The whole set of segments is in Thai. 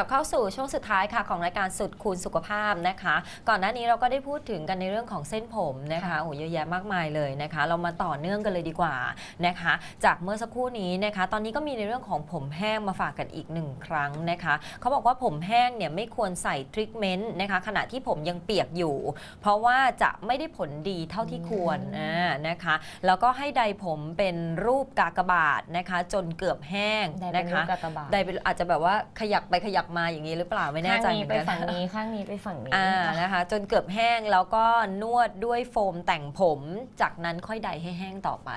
ลับเข้าสู่ช่วงสุดท้ายค่ะของรายการสุดคูณสุขภาพนะคะ ก่อนหน้านี้เราก็ได้พูดถึงกันในเรื่องของเส้นผมนะคะค่ะโอ้เยอะแยะมากมายเลยนะคะ เรามาต่อเนื่องกันเลยดีกว่านะคะ จากเมื่อสักครู่นี้นะคะ ตอนนี้ก็มีในเรื่องของผมแห้งมาฝากกันอีกหนึ่งครั้งนะคะเขาบอกว่าผมแห้งเนี่ยไม่ควรใส่ทรีทเมนต์นะคะขณะที่ผมยังเปียกอยู่ เพราะว่าจะไม่ได้ผลดีเท่าที่ควรอ่านะคะแล้วก็ให้ใดผมเป็นรูปกากบาทนะคะ จนเกือบแห้งได้เป็นนะรูคะปกากบาทใดเป็นอาจจะแบบว่าขยับไปขยับมาอย่างนี้หรือเปล่าไม่แน่ใจข้างเหนี้มือนไปกันฝั่งนี้ข้างนี้ไปฝั่งนี้อ่านะคะ จนเกือบแห้งแล้วก็นวดด้วยโฟมแต่งผม จากนั้นค่อยใดให้แห้งต่อไป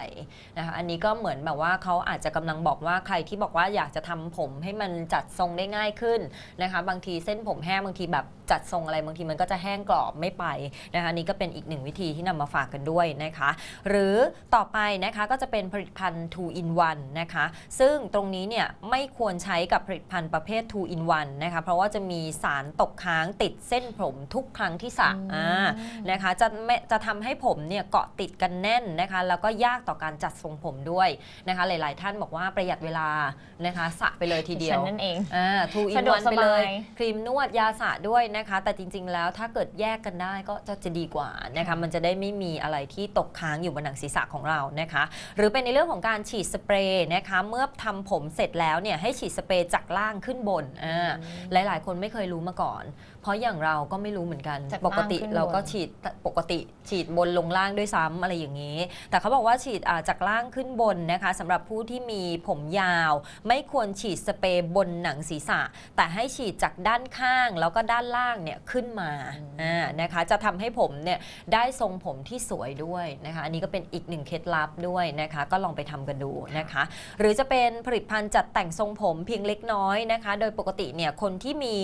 นะคะอันนี้ก็เหมือนแบบว่าเขาอาจจะกำลังบอกว่าใครที่บอกว่าอยากจะทำผมให้มันจัดทรงได้ง่ายขึ้นนะคะ บางทีเส้นผมแห้งบางทีแบบจัดทรงอะไรบางทีมันก็จะแห้งกรอบไม่ไปนะคะอันนี่ก็เป็นอีกหนึ่งวิธีที่นำมาฝากกันด้วยนะคะ หรือต่อไปนะคะก็จะเป็นผลิตภัณฑ์2 in 1นะคะซึ่งตรงนี้เนี่ยไม่ควรใช้กับผลิตภัณฑ์ประเภท2 in 1นะคะเพราะว่าจะมีสารตกค้างติดเส้นผมทุกครั้งที่สระอืมอ่านะคะจะไม่จะทำให้ผมเนี่ยเกาะติดกันแน่นนะคะแล้วก็ยากต่อการจัดทรงผมด้วยนะคะหลาย ๆ ท่านบอกว่าประหยัดเวลานะคะสระไปเลยทีเดียวฉันนั่นเองอ่าทูอินสะดววักนสไปบายเลย ครีมนวดยาสระด้วยนะคะ แต่จริง ๆ แล้วถ้าเกิดแยกกันได้ก็จะจะดีกว่านะคะมันจะได้ไม่มีอะไรที่ตกค้างอยู่บนหนังศีรษะของเรานะคะ หรือเป็นในเรื่องของการฉีดสเปรย์นะคะเมื่อทำผมเสร็จแล้วเนี่ยให้ฉีดสเปรย์จากล่างขึ้นบนอ่าหลาย ๆ คนไม่เคยรู้มาก่อน เพราะอย่างเราก็ไม่รู้เหมือนกัน จากปกติล่างขึ้นบนเราก็ฉีดปกติฉีดบนลงล่างด้วยซ้ำอะไรอย่างนี้ แต่เขาบอกว่าฉีดอ่าจากล่างขึ้นบนนะคะสำหรับผู้ที่มีผมยาว ไม่ควรฉีดสเปรย์บนหนังศีรษะ แต่ให้ฉีดจากด้านข้างแล้วก็ด้านล่างเนี่ยขึ้นมาอ่านะคะ จะทำให้ผมเนี่ยได้ทรงผมที่สวยด้วยนะคะ อันนี้ก็เป็นอีกหนึ่งเคล็ดลับด้วยนะคะ ก็ลองไปทำกันดูนะคะ หรือจะเป็นผลิตภัณฑ์จัดแต่งทรงผมเพียงเล็กน้อยนะคะ โดยปกติเนี่ยคนที่มี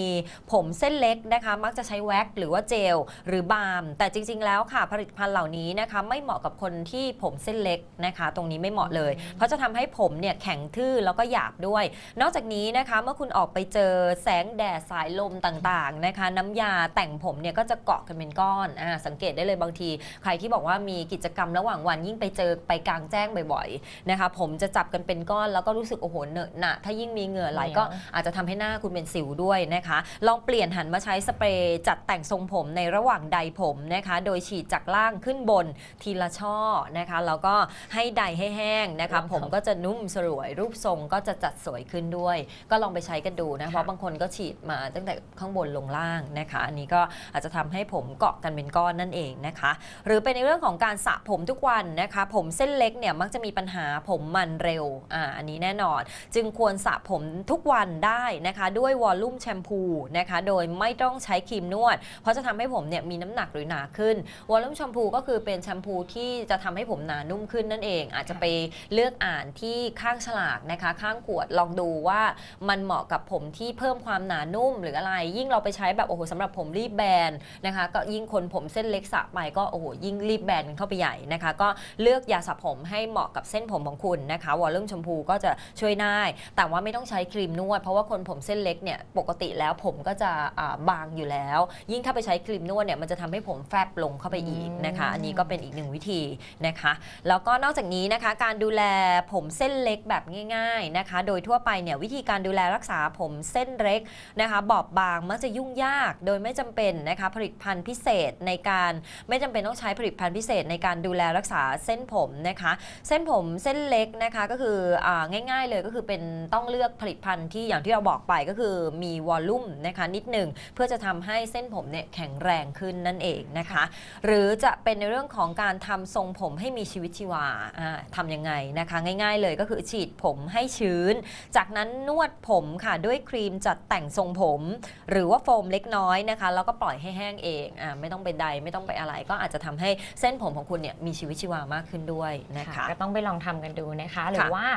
ผมเส้นเล็กนะคะ มักจะใช้แว็กซ์หรือว่าเจล หรือบาล์มแต่จริง ๆ แล้วค่ะ ผลิตภัณฑ์เหล่านี้นะคะไม่เหมาะกับคนที่ผมเส้นเล็กนะคะ ตรงนี้ไม่เหมาะเลยเพราะจะทำให้ผมเนี่ยแข็งทื่อแล้วก็หยาบด้วย นอกจากนี้นะคะเมื่อคุณออกไปเจอแสงแดดสายลมต่างๆนะคะ น้ำยาแต่งผมเนี่ยก็จะเกาะกันเป็นก้อนอ่าสังเกตได้เลยบางที ใครที่บอกว่ามีกิจกรรมระหว่างวันยิ่งไปเจอไปกลางแจ้งบ่อยๆนะคะผมจะจับกันเป็นก้อนแล้วก็รู้สึกโอ้โหเหนอะหนะถ้ายิ่งมีเหงื่อไหลก็อาจจะทำให้หน้าคุณเป็นสิวด้วยนะคะ ลองเปลี่ยนหันมาใช้สเปรย์จัดแต่งทรงผมในระหว่างใดผมนะคะ โดยฉีดจากล่างขึ้นบนทีละช่อนะคะแล้วก็ให้ใดให้แห้งนะคะผมก็จะนุ่มสลวย รูปทรงก็จะจัดสวยขึ้นด้วย ก็ลองไปใช้กันดูนะเพราะบางคนก็ฉีดมาตั้งแต่ข้างบนลงล่างนะคะ อันนี้ก็อาจจะทำให้ผมเกาะกันเป็นก้อนนั่นเองนะคะ หรือเป็นในเรื่องของการสระผมทุกวันนะคะ ผมเส้นเล็กเนี่ยมักจะมีปัญหาผมมันเร็วอ่าอันนี้แน่นอน จึงควรสระผมทุกวันได้นะคะ ด้วยวอลลุ่มแชมพูนะคะ โดยไม่ต้ององใช้ครีมนวด เพราะจะทำให้ผมเนี่ยมีน้ำหนักหรือหนาขึ้นวอลลุ่มแชมพูก็คือเป็นแชมพูที่จะทำให้ผมหนานุ่มขึ้นนั่นเอง อาจจะไปเลือกอ่านที่ข้างฉลากนะคะ ข้างขวดลองดูว่ามันเหมาะกับผมที่เพิ่มความหนานุ่มหรืออะไร ยิ่งเราไปใช้แบบโอ้โหสำหรับผมรีบแบนนะคะ ก็ยิ่งคนผมเส้นเล็กสระไปก็โอ้โหยิ่งรีบแบนเข้าไปใหญ่นะคะ ก็เลือกยาสระผมให้เหมาะกับเส้นผมของคุณนะคะวอลลุ่มแชมพูก็จะช่วยได้ แต่ว่าไม่ต้องใช้ครีมนวด เพราะว่าคนผมเส้นเล็กเนี่ยปกติแล้วผมก็จะอ่าบางอยู่แล้ว ยิ่งถ้าไปใช้ครีมนวดเนี่ยมันจะทำให้ผมแฟบลงเข้าไปอีกนะคะ อันนี้ก็เป็นอีกหนึ่งวิธีนะคะ แล้วก็นอกจากนี้นะคะการดูแลผมเส้นเล็กแบบง่าย ๆนะคะ โดยทั่วไปเนี่ยวิธีการดูแลรักษาผมเส้นเล็กนะคะ บอบบางมักจะยุ่งยากโดยไม่จำเป็นนะคะผลิตภัณฑ์พิเศษในการไม่จำเป็นต้องใช้ผลิตภัณฑ์พิเศษในการดูแลรักษาเส้นผมนะคะ เส้นผมเส้นเล็กนะคะก็คืออาง่าย ๆ เลยก็คือเป็นต้องเลือกผลิตภัณฑ์ที่อย่างที่เราบอกไปก็คือมีวอลลุ่มนะคะนิดหนึ่งเพื่อจะทำให้เส้นผมเนี่ยแข็งแรงขึ้นนั่นเองนะคะ หรือจะเป็นในเรื่องของการทำทรงผมให้มีชีวิตชีวาอ่าทำยังไงนะคะ ง่าย ๆ เลยก็คือฉีดผมให้ชื้น จากนั้นนวดผมค่ะด้วยครีมจัดแต่งทรงผม หรือว่าโฟมเล็กน้อยนะคะ แล้วก็ปล่อยให้แห้งเองอ่าไม่ต้องไปใดไม่ต้องไปอะไร ก็อาจจะทำให้เส้นผมของคุณเนี่ยมีชีวิตชีวามากขึ้นด้วยนะคะค่ะก็ต้องไปลองทำกันดูนะคะ หรือค่ะว่า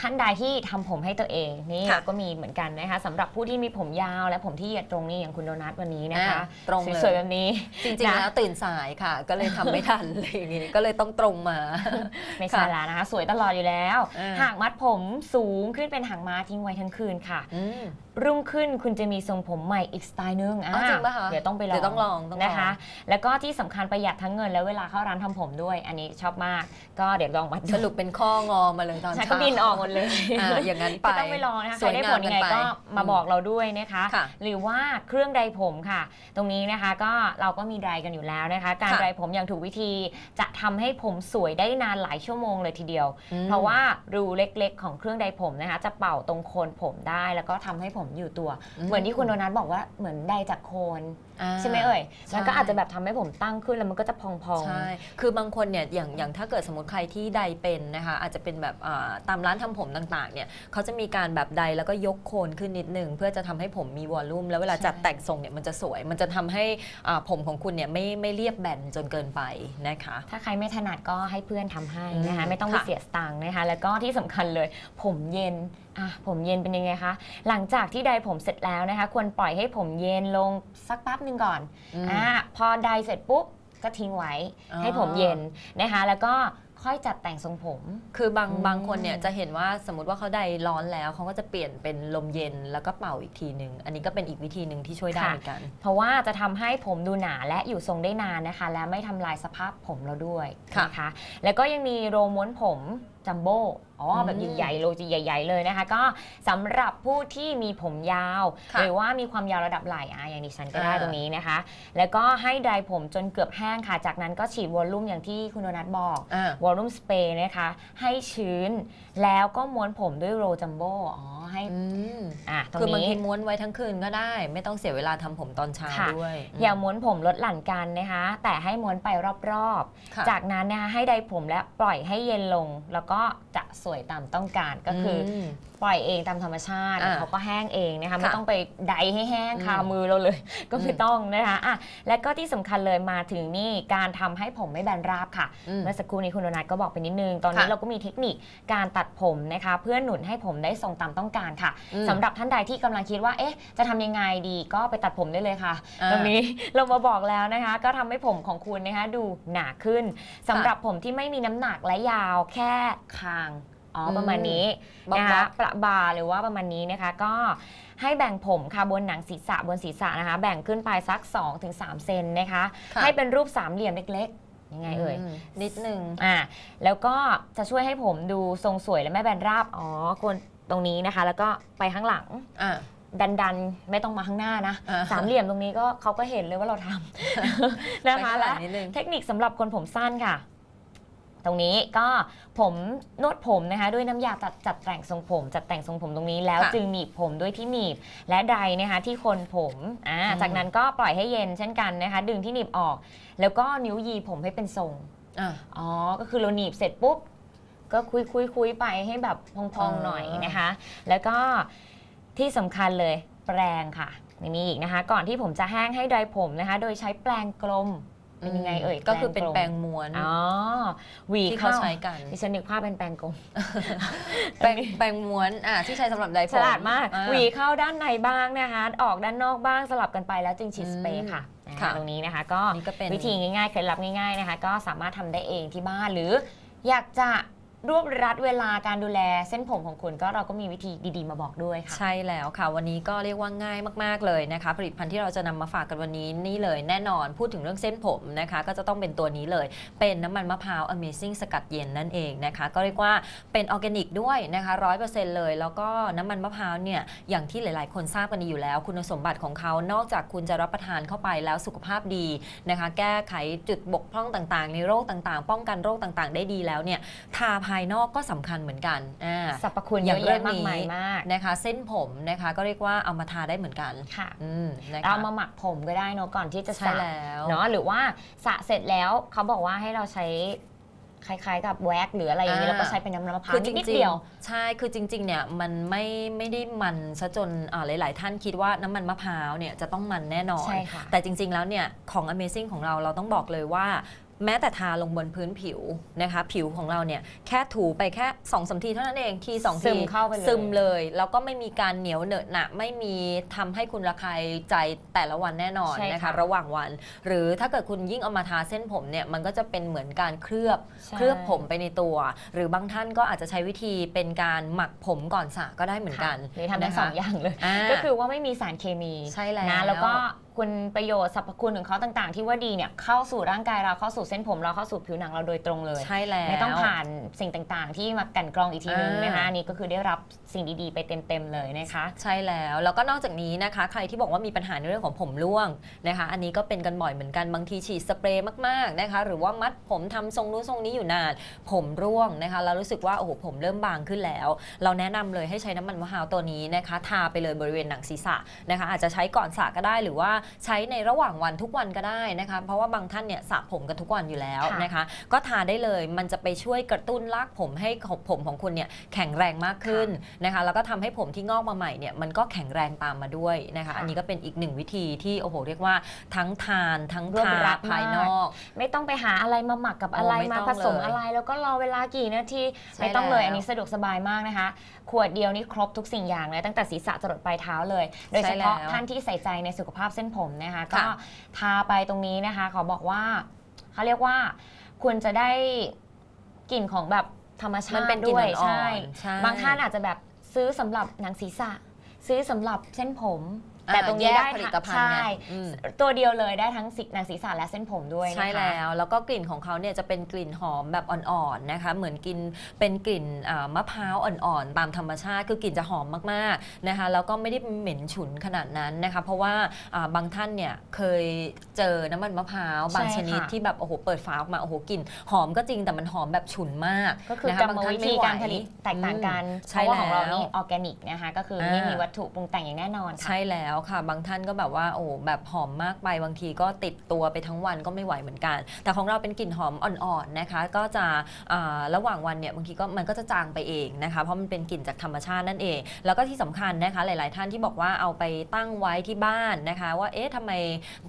ท่านใดที่ทำผมให้ตัวเองนี่ค่ะก็มีเหมือนกันนะคะสำหรับผู้ที่มีผมยาวและผมที่เหยียดตรงนี้อย่างคุณโดนัทวันนี้นะคะอ่าตรงเลยสวยๆแบบนี้จริงๆนะแล้วตื่นสายค่ะ ก็เลยทำไม่ทันอะไรอย่างงี้ก็เลยต้องตรงมา ไม่ใช่แล้วนะคะ สวยตลอดอยู่แล้วอ่าหากมัดผมสูงขึ้นเป็นหางม้าทิ้งไว้ทั้งคืนค่ะอืม รุ่งขึ้นคุณจะมีทรงผมใหม่อีกสไตล์นึงอ๋อจริงปะคะเดี๋ยวต้องไปลองเดี๋ยวต้องลองต้องลอง นะคะ แล้วก็ที่สำคัญประหยัดทั้งเงินและเวลาเข้าร้านทำผมด้วย อันนี้ชอบมาก ก็เดี๋ยวลองมาดู สรุปเป็นข้องอมาเลยตอนใช่เช้า ก็บินออกหมดเลยอ่าอย่างนั้นไปก็ต้องไปลองนะคะสใครวยได้งาผมลยังไงกันไปก็มาบอกเราด้วยนะคะ ค่ะหรือว่าเครื่องใดผมค่ะ ตรงนี้นะคะก็เราก็มีไดร์กันอยู่แล้วนะคะ การค่ะ ไดร์ผมอย่างถูกวิธีจะทำให้ผมสวยได้นานหลายชั่วโมงเลยทีเดียว อืม เพราะว่ารูเล็กๆ ของเครื่องใดผมนะคะ จะเป่าตรงโคนผมได้ แล้วก็ทำให้ผมอยู่ตัวอืมเหมือนที่คุณโดนัทบอกว่าเหมือนไดจากโคนอ่า ใช่ไหมเอ่ยใช่มันก็อาจจะแบบทำให้ผมตั้งขึ้นแล้วมันก็จะพองๆใช่คือบางคนเนี่ยอย่างอย่างถ้าเกิดสมมติใครที่ใดเป็นนะคะอาจจะเป็นแบบอ่าตามร้านทำผมต่างๆเนี่ยเขาจะมีการแบบใดแล้วก็ยกโคนขึ้นนิดนึงเพื่อจะทำให้ผมมีวอลลุ่มแล้วเวลาใช่จัดแต่งทรงเนี่ยมันจะสวย มันจะทำให้อ่าผมของคุณเนี่ยไม่ไม่เรียบแบนจนเกินไปนะคะ ถ้าใครไม่ถนัดก็ให้เพื่อนทำให้นะคะอืมไม่ต้องไปค่ะเสียสตังค์นะคะแล้วก็ที่สำคัญเลยผมเย็นอะผมเย็นเป็นยังไงคะหลังจากที่ไดร์ผมเสร็จแล้วนะคะควรปล่อยให้ผมเย็นลงสักแป๊บหนึ่งก่อนอืมอะพอไดร์เสร็จปุ๊บก็ทิ้งไว้อ๋อให้ผมเย็นนะคะ แล้วก็ค่อยจัดแต่งทรงผม คือบางอืมบางคนเนี่ยจะเห็นว่าสมมติว่าเขาใดร้อนแล้วเขาก็จะเปลี่ยนเป็นลมเย็นแล้วก็เป่าอีกทีหนึ่งอันนี้ก็เป็นอีกวิธีหนึ่งที่ช่วยได้เหมือนกัน เพราะว่าจะทำให้ผมดูหนาและอยู่ทรงได้นานนะคะ และไม่ทำลายสภาพผมเราด้วยค่ะนะคะ แล้วก็ยังมีโรม้วนผม จัมโบ้อ๋ออมแบบใหญ่ๆโรจีใหญ่ ๆ เลยนะคะ ก็สำหรับผู้ที่มีผมยาว ค่ะหรือว่ามีความยาวระดับไหล่อะอย่างดิฉันก็ได้อ่า ตรงนี้นะคะ แล้วก็ให้ไดร์ผมจนเกือบแห้งค่ะ จากนั้นก็ฉีดวอลลุ่มอย่างที่คุณโดนัทบอก อ่า วอลลุ่มสเปรย์นะคะ ให้ชื้นแล้วก็ม้วนผมด้วยโรจัมโบ้อ๋อให้อืมอะตรงคือบางนี้ ทีม้วนไว้ทั้งคืนก็ได้ ไม่ต้องเสียเวลาทำผมตอนเช้าค่ะ ด้วยอย่าม้วนผมลดหลั่นกันนะคะ แต่ให้ม้วนไปรอบค่ะ ๆ จากนั้นนะคะให้ไดร์ผมและปล่อยให้เย็นลงแล้วก็็จะสวยตามต้องการก็คือปล่อยเองตามธรรมชาติอ่าเขาก็แห้งเองนะคะค่ะไม่ต้องไปไดร์ให้แห้งอืมคามือเราเลย ก็ไม่อืมต้องนะคะอะและก็ที่สำคัญเลยมาถึงนี่การทำให้ผมไม่แบนราบค่ะอืมเมื่อสักครู่นี้คุณโดนัทก็บอกไปนิดนึง ตอนนี้ค่ะ เราก็มีเทคนิคการตัดผมนะคะ เพื่อหนุนให้ผมได้ทรงตามต้องการค่ะอืมสำหรับท่านใดที่กำลังคิดว่า เอ๊ะ จะทำยังไงดีก็ไปตัดผมได้เลยค่ะอ่าตรงนี้ เรามาบอกแล้วนะคะ ก็ทำให้ผมของคุณนะคะดูหนาขึ้นสำหรับผมที่ไม่มีน้ำหนักและยาวแค่คาง อ๋ออมประมาณนี้บ๊อบนะบ๊คะอบ ประบาหรือว่าประมาณนี้นะคะ ก็ให้แบ่งผมค่ะบนหนังศีรษะบนศีรษะนะคะ แบ่งขึ้นไปสัก 2-3 เซนนะคะ ค่ะให้เป็นรูปสามเหลี่ยมเล็กๆ ยังไงเอ่ย มนิดนึง อ่าแล้วก็จะช่วยให้ผมดูทรงสวยและไม่แบนราบ อ๋อคนตรงนี้นะคะ แล้วก็ไปข้างหลัง อะ ดันดันๆไม่ต้องมาข้างหน้านะ อ่า สามเหลี่ยมตรงนี้ก็เขาก็เห็นเลยว่าเราทำ นะคะไปและข้างหงนิดนึง เทคนิคสำหรับคนผมสั้นค่ะ ตรงนี้ก็ผมนวดผมนะคะด้วยน้ำยาตัดจัดแต่งทรงผม จัดแต่งทรงผมตรงนี้แล้วค่ะจึงหนีบผมด้วยที่หนีบและไดร์นะคะที่โคนผมอ่าอืม จากนั้นก็ปล่อยให้เย็นเช่นกันนะคะ ดึงที่หนีบออก แล้วก็นิ้วยีผมให้เป็นทรง อะ อ๋อ ก็คือเราหนีบเสร็จปุ๊บ ก็คุยคุยคุยไปให้แบบพองอ่าๆหน่อยนะคะ แล้วก็ที่สำคัญเลยแปรงค่ะไม่มีอีกนะคะ ก่อนที่ผมจะแห้งให้ไดร์ผมนะคะ โดยใช้แปรงกลม เป็นยังไงเอ่ยก็คือเป็นแปแปรรงงกลมม้วนอ๋อหวีที่เข้าเขาใช้กันดิฉันนึกภาพเป็นแปรงกลมแปรงแปรงม้วนอะที่ใช้สำหรับไดร์ผมฉลาดมากอะหวีเข้าด้านในบ้างนะคะ ออกด้านนอกบ้างสลับกันไปแล้วจึงฉีดอืมสเปรย์ค่ะค่ะอ่าตรงนี้นะคะ ก็นี่ก็เป็นวิธีง่ายๆเคล็ดลับง่ายๆนะคะ ก็สามารถทำได้เองที่บ้านหรืออยากจะ รวบรัดเวลาการดูแลเส้นผมของคุณก็เราก็มีวิธีดีๆ มาบอกด้วยค่ะ ใช่แล้วค่ะ วันนี้ก็เรียกว่าง่ายมากๆเลยนะคะ ผลิตภัณฑ์ที่เราจะนำมาฝากกันวันนี้นี่เลยแน่นอนพูดถึงเรื่องเส้นผมนะคะ ก็จะต้องเป็นตัวนี้เลย เป็นน้ำมันมะพร้าว Amazing สกัดเย็นนั่นเองนะคะ ก็เรียกว่าเป็นออร์แกนิกด้วยนะคะร้อยเปอร์เซ็นต์เลย แล้วก็น้ำมันมะพร้าวเนี่ยอย่างที่หลายๆ คนทราบกันอยู่แล้ว คุณสมบัติของเขานอกจากคุณจะรับประทานเข้าไปแล้วสุขภาพดีนะคะ แก้ไขจุดบกพร่องต่างๆ ในโรคต่างๆ ป้องกันโรคต่างๆ ได้ดีแล้วเนี่ยทาภายนอกก็สำคัญเหมือนกันอ่าสรรพคุณอเยย่างอะเรื่แยะองมากนี้มายมากนะคะ เส้นผมนะคะก็เรียกว่าเอามาทาได้เหมือนกันค่ะอืมนะเราคะมาหมักผมก็ได้เนอะก่อนที่จะใช่สระแล้วเนาะหรือว่าสระเสร็จแล้วเขาบอกว่าให้เราใช้คล้ายๆ กับแว็กหรืออะไรอย่างนี้อ่าแล้วก็ใช้เป็นน้ำมะพร้าคืวอจนิดริงๆเดียวๆใช่คือจริงๆเนี่ยมันไม่ไม่ได้มันซะจนอ่าหลาย ๆ ท่านคิดว่าน้ำมันมะพร้าวเนี่ยจะต้องมันแน่นอนใช่ค่ะแต่จริง ๆ แล้วเนี่ยของ Amazing ของเราเราต้องบอกเลยว่า แม้แต่ทาลงบนพื้นผิวนะคะ ผิวของเราเนี่ยแค่ถูไปแค่2อสทีเท่านั้นเองทีสองซึทีมเข้าไปเลยซึมเลย แล้วก็ไม่มีการเหนียวเหนอะหนะไม่มีทำให้คุณระคายใจแต่ละวันแน่นอนใช่นะคะค่ะระหว่างวัน หรือถ้าเกิดคุณยิ่งเอามาทาเส้นผมเนี่ยมันก็จะเป็นเหมือนการเคลือบใช่เคลือบผมไปในตัว หรือบางท่านก็อาจจะใช้วิธีเป็นการหมักผมก่อนสระก็ได้เหมือนกันค่ะหรือทำทั้งนะคะสองอย่างเลยอ่าก็คือว่าไม่มีสารเคมีใช่แล้วนะแล้วก็ คุณประโยชน์สรรพคุณของเขาต่าง ๆ ที่ว่าดีเนี่ยเข้าสู่ร่างกายเราเข้าสู่เส้นผมเราเข้าสู่ผิวหนังเราโดยตรงเลยใช่แล้วไม่ต้องผ่านสิ่งต่างๆ ที่มากลันกรองอีกทีนึงอ่านนะคะอันนี่ก็คือได้รับสิ่งดีๆ ไปเต็มๆเลยนะคะใช่แล้วแล้วก็นอกจากนี้นะคะ ใครที่บอกว่ามีปัญหาในเรื่องของผมร่วงนะคะ อันนี้ก็เป็นกันบ่อยเหมือนกันบางทีฉีดสเปรย์มากๆนะคะ หรือว่ามัดผมทำทรงนู้นทรงนี้อยู่นานผมร่วงนะคะแล้วรู้สึกว่าโอ้โหผมเริ่มบางขึ้นแล้ว เราแนะนำเลยให้ใช้น้ำมันมะพร้าวตัวนี้นะคะ ทาไปเลยบริเวณหนังศีรษะนะคะ อาจจะใช้ก่อนสระก็ได้หรือว่าใช้ในระหว่างวันทุกวันก็ได้นะคะ เพราะว่าบางท่านเนี่ยสระผมกันทุกวันอยู่แล้วค่ะนะคะ ก็ทาได้เลยมันจะไปช่วยกระตุ้นรากผมให้ผมของคุณเนี่ยแข็งแรงมากขึ้นนะคะ แล้วก็ทำให้ผมที่งอกมาใหม่เนี่ยมันก็แข็งแรงตามมาด้วยนะคะค่ะอันนี้ก็เป็นอีกหนึ่งวิธีที่โอ้โหเรียกว่าทั้งทานทั้งรวบทารัดภายนอก ไม่ต้องไปหาอะไรมาหมักกับอะไรโอ้ไม่มาต้องผสมเลยอะไร แล้วก็รอเวลากี่นาทีใช่ไม่ต้องเลยแล้วอันนี้สะดวกสบายมากนะคะ ขวดเดียวนี่ครบทุกสิ่งอย่างเลยตั้งแต่ศีรษะจรดปลายเท้าเลย โดยเฉพาะใช่แล้วท่านที่ใส่ใจในสุขภาพเส้นผมนะคะก็ค่ะทาไปตรงนี้นะคะขอบอกว่าเขาเรียกว่าคุณจะได้กลิ่นของแบบธรรมชามันติเป็นกลิ่นด้วยอ่อนๆใช่ใช่ บางท่านอาจจะแบบซื้อสำหรับหนังศีรษะ ซื้อสำหรับเส้นผมอ่า แต่ตรงนี้แยกได้ผลิตภัณฑ์ใช่ไงอืม ตัวเดียวเลยได้ทั้งสิหนังศีรษะและเส้นผมด้วยนะคะ ใช่แล้วแล้วก็กลิ่นของเขาเนี่ยจะเป็นกลิ่นหอมแบบอ่อนๆนะคะ เหมือนกินเป็นกลิ่นอ่ามะพร้าวอ่อนๆตามธรรมชาติคือกลิ่นจะหอมมากๆนะคะแล้วก็ไม่ได้เหม็นฉุนขนาดนั้นนะคะ เพราะว่าอ่าบางท่านเนี่ยเคยเจอน้ำมันมะพร้าวบางใช่ชนิดค่ะ ที่แบบโอ้โหเปิดฝาออกมาโอ้โหกลิ่นหอมก็จริงแต่มันหอมแบบฉุนมากก็คือะกรรมวิธีการผลิตแตกต่างกันอืมเพราะว่าของเราใช่แล้ว นี่ออร์แกนิกนะคะ ก็คือไม่มีวัตถุปรุงแต่งอย่างแน่นอนค่ะ ใช่แล้วค่ะ บางท่านก็แบบว่าโอ้แบบหอมมากไปบางทีก็ติดตัวไปทั้งวันก็ไม่ไหวเหมือนกัน แต่ของเราเป็นกลิ่นหอมอ่อนๆนะคะ ก็จะอ่าระหว่างวันเนี่ยบางทีก็มันก็จะจางไปเองนะคะเพราะมันเป็นกลิ่นจากธรรมชาตินั่นเอง แล้วก็ที่สำคัญนะคะหลาย ๆ ท่านที่บอกว่าเอาไปตั้งไว้ที่บ้านนะคะ ว่าเอ๊ะทำไม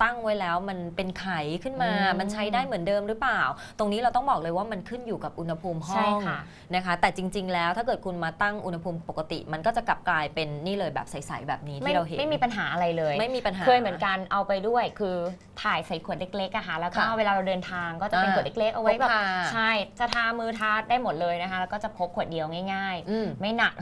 ตั้งไว้แล้วมันเป็นไข่ขึ้นมาอืมมันใช้ได้เหมือนเดิมหรือเปล่า ตรงนี้เราต้องบอกเลยว่ามันขึ้นอยู่กับอุณหภูมิห้ใช่องค่ะนะคะ แต่จริง ๆ แล้วถ้าเกิดคุณมาตั้งอุณหภูมิปกติ มันก็จะกลับกลายเป็นนี่เลยแบบใส ๆ แบบนี้ไม่ที่เราเห็นไม่มีปัญหาอะไรเลยไม่มีปัญหา เคยเหมือนกันเอาไปด้วย คือถ่ายใส่ขวดเล็กๆอะค่ะแล้วก็ค่ะเวลาเราเดินทางก็จะเป็นอ่าขวดเล็กๆเอาไว้แบบพกพา ใช่จะทามือทาได้หมดเลยนะคะ แล้วก็จะพกขวดเดียวง่ายอืมๆไม่หนัก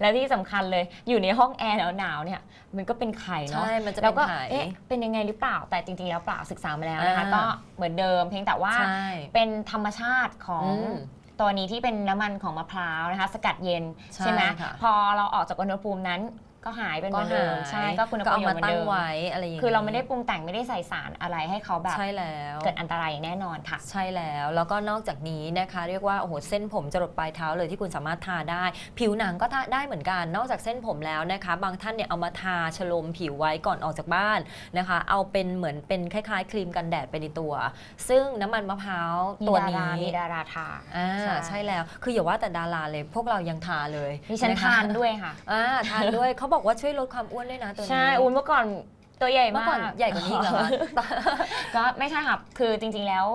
แล้วที่สำคัญเลยอยู่ในห้องแอร์หนาวๆเนี่ยมันก็เป็นไข่เนาะ ใช่ มันจะแล้เป็วนก็ไข่ เอ๊ะเป็นยังไงหรือเปล่า แต่จริงๆ แล้วเปล่าศึกษามาแล้วนะคะ อ่า ก็เหมือนเดิมเพียงแต่ว่าใช่เป็นธรรมชาติของอืม ตัวนี้ที่เป็นน้ำมันของมะพร้าวนะคะ สกัดเย็นใช่ใช่ไหมค่ะพอเราออกจากอุณหภูมินั้น ก็หายเป็นเหก็มือนเดิหามยใช่ก็คุณก็ประเอาโยชมาน์เหมือนตั้งเดิมไว้อะไรอย่างนี้คือเราไม่ได้ปรุงแต่งไม่ได้ใส่สารอะไรให้เขาแบบใช่แล้วเกิดอันตรายอย่างแน่นอนค่ะ ใช่แล้วแล้วก็นอกจากนี้นะคะ เรียกว่าโอ้โหเส้นผมจรดปลายเท้าเลยที่คุณสามารถทาได้ ผิวหนังก็ทาได้เหมือนกัน นอกจากเส้นผมแล้วนะคะ บางท่านเนี่ยเอามาทาชโลมผิวไว้ก่อนออกจากบ้านนะคะ เอาเป็นเหมือนเป็นคล้ายๆ ครีมกันแดดไปในตัว ซึ่งน้ำมันมะพร้าวมีตัวดานี้รามีดาราทาอ่าใช่ใช่แล้วคืออย่าว่าแต่ดาราเลย พวกเรายังทาเลยดิฉันนะคะทานด้วยค่ะอ่าทานด้วยเขาบอกว่าช่วยลดความอ้วนด้วยนะตัวนี้ใช่อุ้นเมื่อก่อนตัวใหญ่เมื่อมากก่อนใหญ่กว่านี้อีกเหรอคะก็ไม่ใช่ค่ะคือจริง ๆแล้ว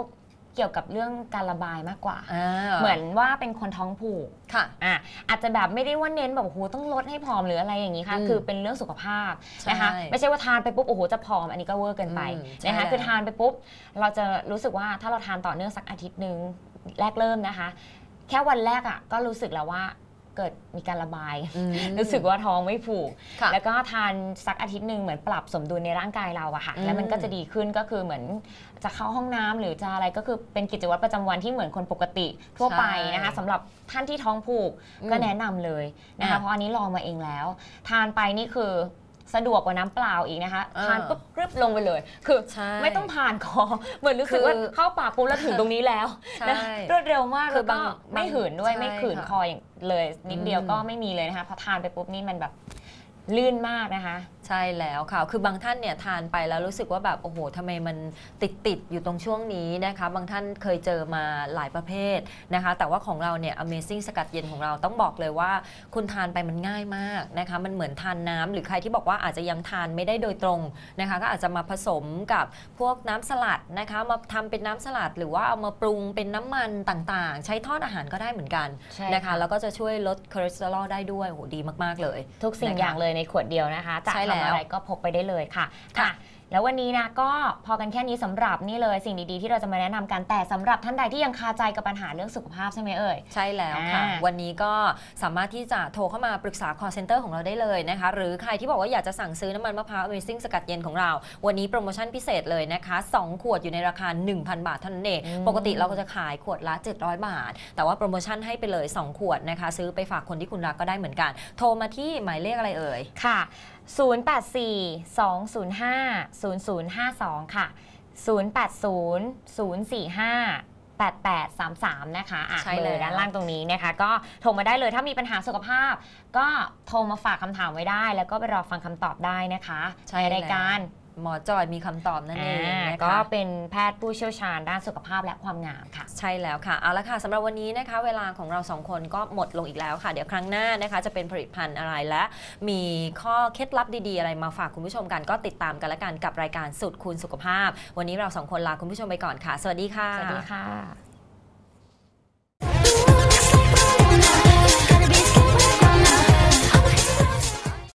เกี่ยวกับเรื่องการระบายมากกว่าอ่า เหมือนว่าเป็นคนท้องผูกค่ะอะอาจจะแบบไม่ได้ว่าเน้นแบบโอ้โหต้องลดให้ผอมหรืออะไรอย่างนี้ค่ะอืมคือเป็นเรื่องสุขภาพนะคะใช่ไม่ใช่ว่าทานไปปุ๊บโอ้โหจะผอมอันนี้ก็เวอร์เกินไปอืมใช่นะคะแล้วคือทานไปปุ๊บ เราจะรู้สึกว่าถ้าเราทานต่อเนื่องสักอาทิตย์หนึ่งแรกเริ่มนะคะ แค่วันแรกอะก็รู้สึกแล้วว่า เกิดมีการระบายอืมรู้สึกว่าท้องไม่ผูกค่ะแล้วก็ทานสักอาทิตย์หนึ่งเหมือนปรับสมดุลในร่างกายเราอะค่ะอืมแล้วมันก็จะดีขึ้นก็คือเหมือนจะเข้าห้องน้ำหรือจะอะไรก็คือเป็นกิจวัตรประจำวันที่เหมือนคนปกติทั่วไปนะคะสำหรับท่านที่ท้องผูกก็แนะนำเลยนะคะอะเพราะอันนี้ลองมาเองแล้ว ทานไปนี่คือ สะดวกกว่าน้ำเปล่าอีกนะคะอ่าทานปุ๊บกรึบลงไปเลย คือใช่ไม่ต้องผ่านคอเหมือนรู้สึกว่าคือเข้าปากปุ๊บแล้วถึงตรงนี้แล้วใช่นะรวดเร็วมากคืแล้วอบาก็งไม่บางหืนด้วยใช่ไม่ขืนค่ะคออย่างเลย นิดเดียวอืม ก็ไม่มีเลยนะคะพอทานไปปุ๊บนี่มันแบบลื่นมากนะคะใช่แล้วค่ะ คือบางท่านเนี่ยทานไปแล้วรู้สึกว่าแบบโอ้โหทำไมมันติดติดๆอยู่ตรงช่วงนี้นะคะ บางท่านเคยเจอมาหลายประเภทนะคะ แต่ว่าของเราเนี่ย Amazing สกัดเย็นของเราต้องบอกเลยว่า คุณทานไปมันง่ายมากนะคะ มันเหมือนทานน้ำหรือใครที่บอกว่าอาจจะยังทานไม่ได้โดยตรงนะคะ ก็อาจจะมาผสมกับพวกน้ำสลัดนะคะ มาทำเป็นน้ำสลัด หรือว่าเอามาปรุงเป็นน้ำมันต่างๆ ใช้ทอดอาหารก็ได้เหมือนกันใช่นะคะค่ะแล้วก็จะช่วยลดคอเลสเตอรอลได้ด้วยโอ้โหดีมากๆเลย ทุกสิ่งนะคะอย่างเลยในขวดเดียวนะคะจะใช่แล้ทำวอะไรก็พกไปได้เลยค่ะค่ะค่ะ แล้ววันนี้นะก็พอกันแค่นี้สำหรับนี่เลยสิ่งดีๆ ที่เราจะมาแนะนำกันแต่สำหรับท่านใดที่ยังคาใจกับปัญหาเรื่องสุขภาพใช่ไหมเอ่ยใช่แล้วค่ะอ่าวันนี้ก็สามารถที่จะโทรเข้ามาปรึกษา call center ของเราได้เลยนะคะ หรือใครที่บอกว่าอยากจะสั่งซื้อน้ำมันมะพร้าว Amazing สกัดเย็นของเรา วันนี้โปรโมชั่นพิเศษเลยนะคะ 2 ขวดอยู่ในราคา 1,000 บาทเท่านั้นเองอืมปกติเราก็จะขายขวดละ 700 บาท แต่ว่าโปรโมชั่นให้ไปเลย 2 ขวดนะคะ ซื้อไปฝากคนที่คุณรักก็ได้เหมือนกัน โทรมาที่หมายเลขอะไรเอ่ยค่ะ084-205-0052 ค่ะ 080-045-8833 นะคะอะใช่เบอร์แล้วด้านล่างตรงนี้นะคะ ก็โทรมาได้เลยถ้ามีปัญหาสุขภาพ ก็โทรมาฝากคำถามไว้ได้ แล้วก็ไปรอฟังคำตอบได้นะคะใช่ในรายการ หมอจอยมีคำตอบนั่นเองอ่านะคะก็เป็นแพทย์ผู้เชี่ยวชาญด้านสุขภาพและความงามค่ะ ใช่แล้วค่ะ เอาละค่ะสำหรับวันนี้นะคะ เวลาของเราสองคนก็หมดลงอีกแล้วค่ะ เดี๋ยวครั้งหน้านะคะ จะเป็นผลิตภัณฑ์อะไรและมีข้อเคล็ดลับดีๆ อะไรมาฝากคุณผู้ชมกันก็ติดตามกันละกันกับรายการสุดคูณสุขภาพ วันนี้เราสองคนลาคุณผู้ชมไปก่อนค่ะ สวัสดีค่ะ สวัสดีค่ะ